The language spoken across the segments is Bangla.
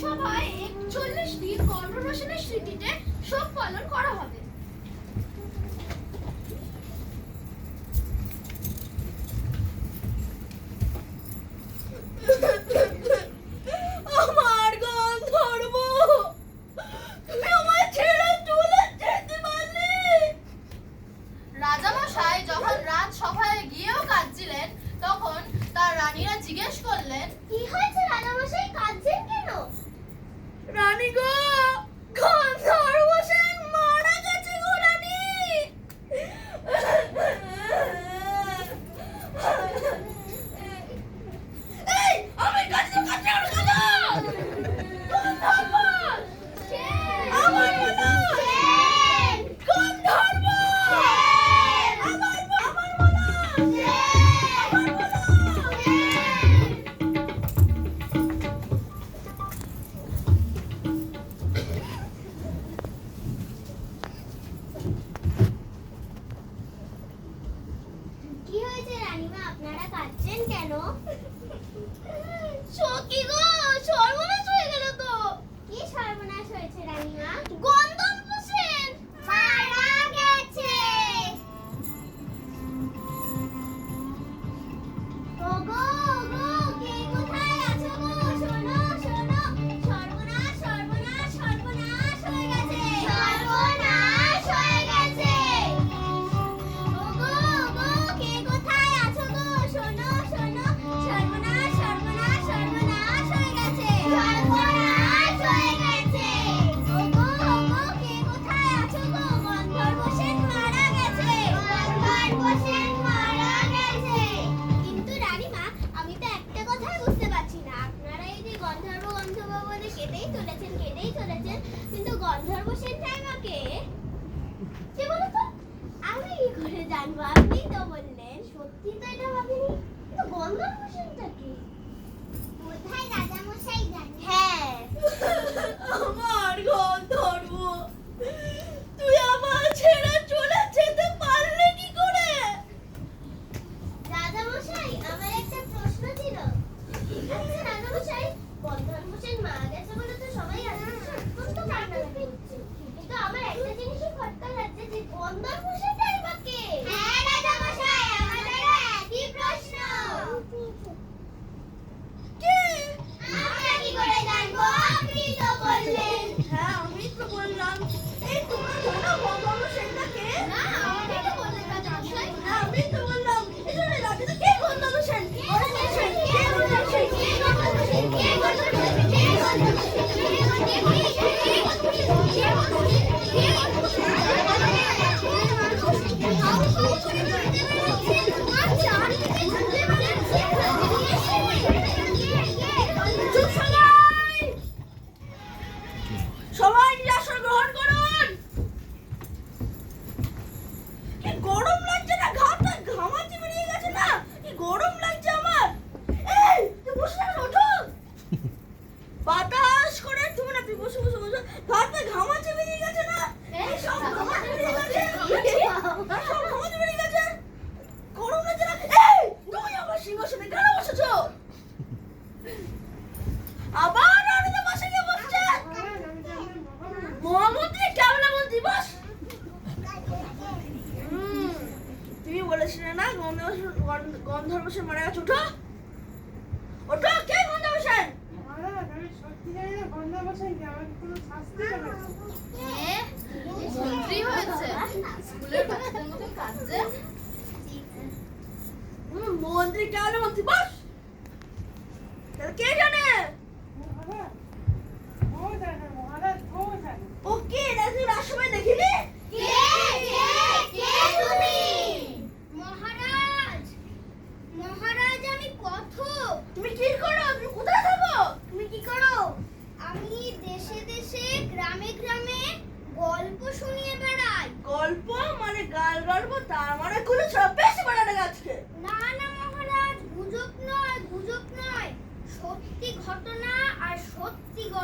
লোকসভায় একচল্লিশ দিন গণরোশনের স্মৃতিতে শোক পালন করা হবে। কিন্তু এটা ভাবিনি। গন্ধ গন্ধা বসাই কি আমাকে কোনো শাস্তি দেবে মন্ত্রী হয়েছে। স্কুলের বাচ্চাদের মতো কাঁদছে। হুম, মন্ত্রী কেন মন্ত্রী? বস! কে জানে মহারাজ ও জানে মহারাজ ও জানে ও কে নাকি রাসময় দেখিনি কে কে কে তুমি মহারাজ মহারাজ আমি কথ তুমি কি করো তুমি কোথায় থাকো তুমি কি করো আমি দেশে দেশে গ্রামে গ্রামে গল্প শুনিয়ে বেড়াই গল্প মানে গাল গল্প তার মানে গুলো সব বেশি বাড়ানো গাছকে না না মহারাজ গুজব নয় গুজব নয় সত্যি ঘটনা আর সত্যি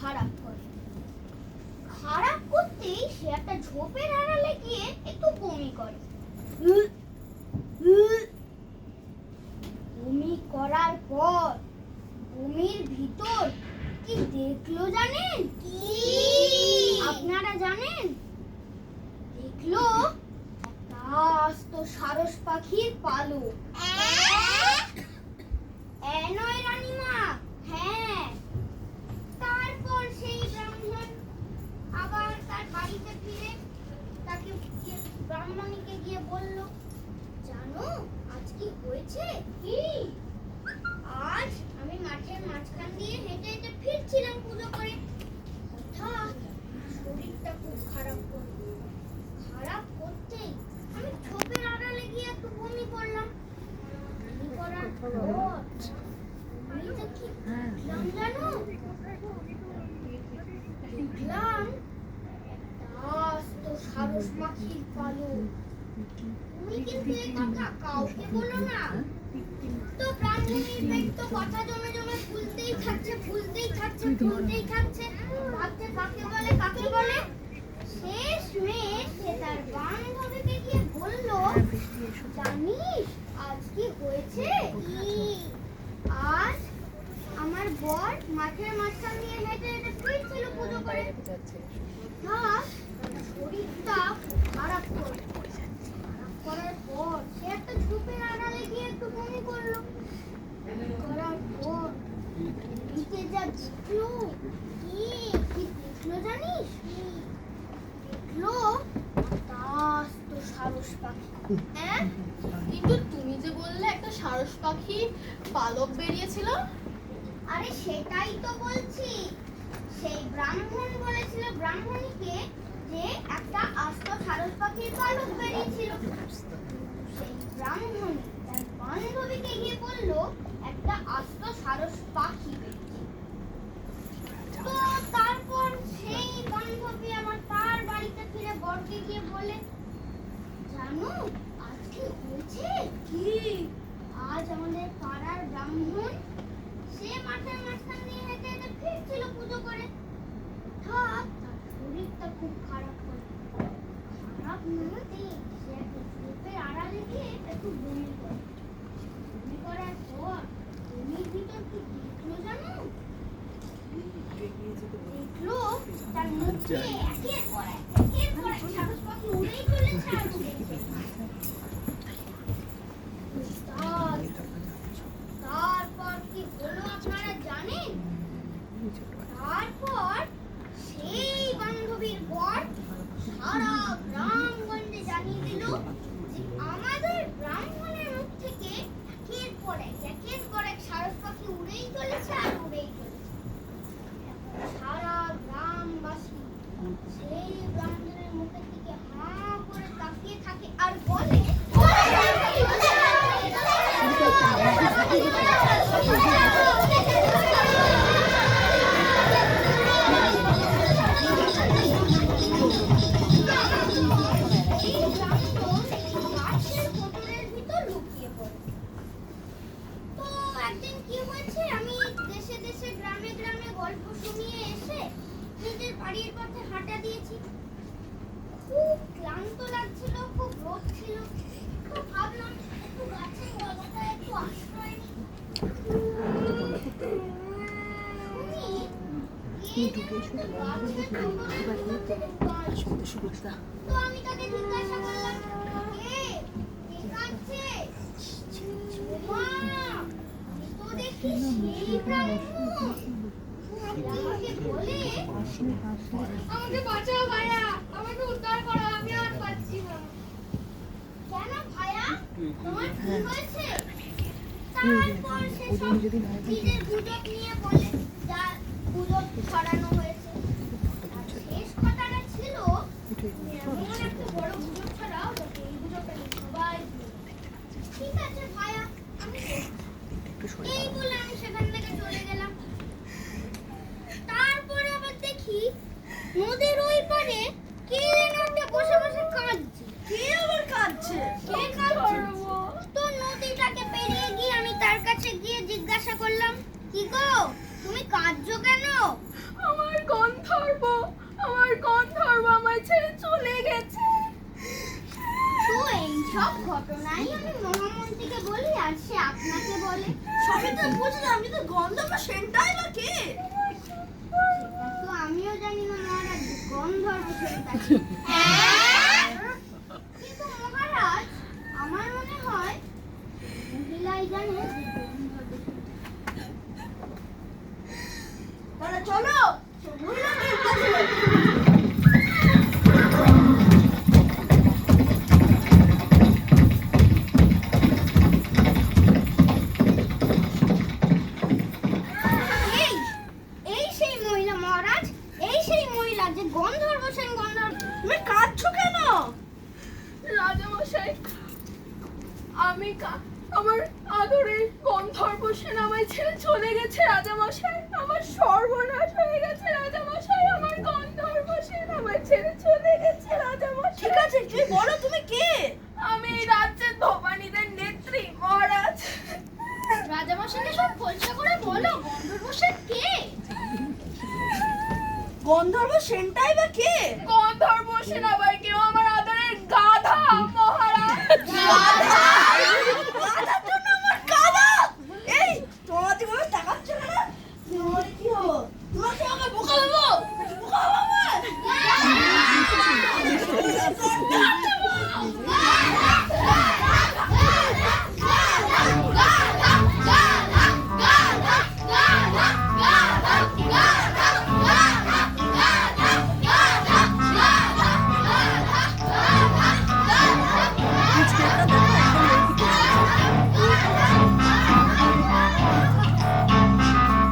খারাপ করে। খারাপ করতেই সে একটা ঝোপের আড়ালে গিয়ে একটু বমি করে। বমি করার পর বমির ভিতর কি দেখল জানেন? কি? আপনারা জানেন? দেখল একটা আস্ত সারস পাখির পালক। নয় রানীমা। হ্যাঁ তারপর সেই ব্রাহ্মণ আবার তার বাড়িতে ফিরে তাকে ব্রাহ্মণীকে গিয়ে বলল, জানো আজ কি হয়েছে কি? আজ আমি মাঠের মাঝখান দিয়ে হেঁটে হেঁটে ফিরছিলাম পুজো করে। হঠাৎ শরীরটা খুব খারাপ করল। খারাপ করতেই আমি ছোপের আড়ালে গিয়ে একটু বমি করলাম। বমি করার পর আমি তো কি দেখলাম জানো দেখলাম একটা আস্ত সারস পাখির পালক তুমি কিন্তু এই কথা জমে জমে ফুলতেই থাকছে ফুলতেই থাকছে ফুলতেই থাকছে ভাবছে কাকে বলে কাকে বলে শেষ মেয়ে সে তার বান্ধবীকে গিয়ে বলল জানিস আজ কি হয়েছে আজ আমার বর মাঠের মাঝখান দিয়ে হেঁটে হেঁটে ফিরছিল পুজো করে হঠাৎ শরীরটা খারাপ করে খারাপ করার পর সে একটা ঝোপের আড়ালে গিয়ে একটু বমি করল বমি করার পর নিচে যা দেখল কি কি দেখল জানিস দেখল আস্ত সারস পাখি। হ্যাঁ? কিন্তু তুমি যে বললে একটা সারস পাখি পালক বেরিয়েছিল? আরে সেটাই তো বলছি। সেই ব্রাহ্মণ বলেছিল ব্রাহ্মণীকে যে একটা আস্ত সারস পাখির পালক বেরিয়েছিল। সেই ব্রাহ্মণী তার বান্ধবীকে গিয়ে বলল, একটা আস্ত সারস পাখি বেরিয়েছে তো তারপর সেই বান্ধবী আমার তার বাড়িতে ফিরে বরকে গিয়ে বলে জানো? আজ কি হয়েছে কি? আজ আমাদের পাড়ার ব্রাহ্মণ সে মাঠের মাঝখান দিয়ে হেঁটে হেঁটে ফিরছিল পুজো করে। তার শরীরটা খুব খারাপ করে খারাপ হতে সে একটা ঝোপের আড়ালে গিয়ে একটু বমি করে। বমি করার পর বমির ভিতর কি দেখল জানো? দেখল তার মুখে একের পর এক একদিন কি হয়েছে? আমি দেশে দেশে গ্রামে গ্রামে গল্প শুনিয়ে এসে নিজের বাড়ির পথে হাঁটা দিয়েছি। খুব ক্লান্ত লাগছিল খুব রোদ ছিল। ভাবলাম একটু গাছের তলাটায় একটু আশ্রয় নিই। তো আমি তাকে জিজ্ঞাসা করলাম আমাকে বাঁচাও ভাইয়া, আমাকে উদ্ধার করো, আমি আর পাচ্ছি না। কেন ভাইয়া? তোমার কি হয়েছে? তারপর সেসব নিজের গুজব নিয়ে বলে, যা গুজব ছড়ানো হয়েছে। শেষ কথাটা ছিল একটা বড় গুজব ছড়াও যাতে এই গুজবটা নিয়ে সবাই ভুলে যায়। ঠিক আছে ভাইয়া আমি দেখছি। এই বলে আমি সেখান থেকে চলে গেলাম তারপরে আবার দেখি নদীর ওই পারে কে যেন একটা বসে বসে কাঁদছে কে আবার কাঁদছে কে কাঁদছে তো নদীটাকে পেরিয়ে গিয়ে আমি তার কাছে গিয়ে জিজ্ঞাসা করলাম কি গো তুমি কাঁদছো কেন আমার গন্ধর্ব আমার গন্ধর্ব আমায় ছেড়ে চলে গেছে তো এইসব ঘটনাই আমি মহামন্ত্রীকে বলি আর সে আপনাকে বলে। সবই তো বুঝলাম কিন্তু গন্ধর্ব সেন্টাই বা কে? তো আমিও জানি না মহারাজ গন্ধর্ব সেটা।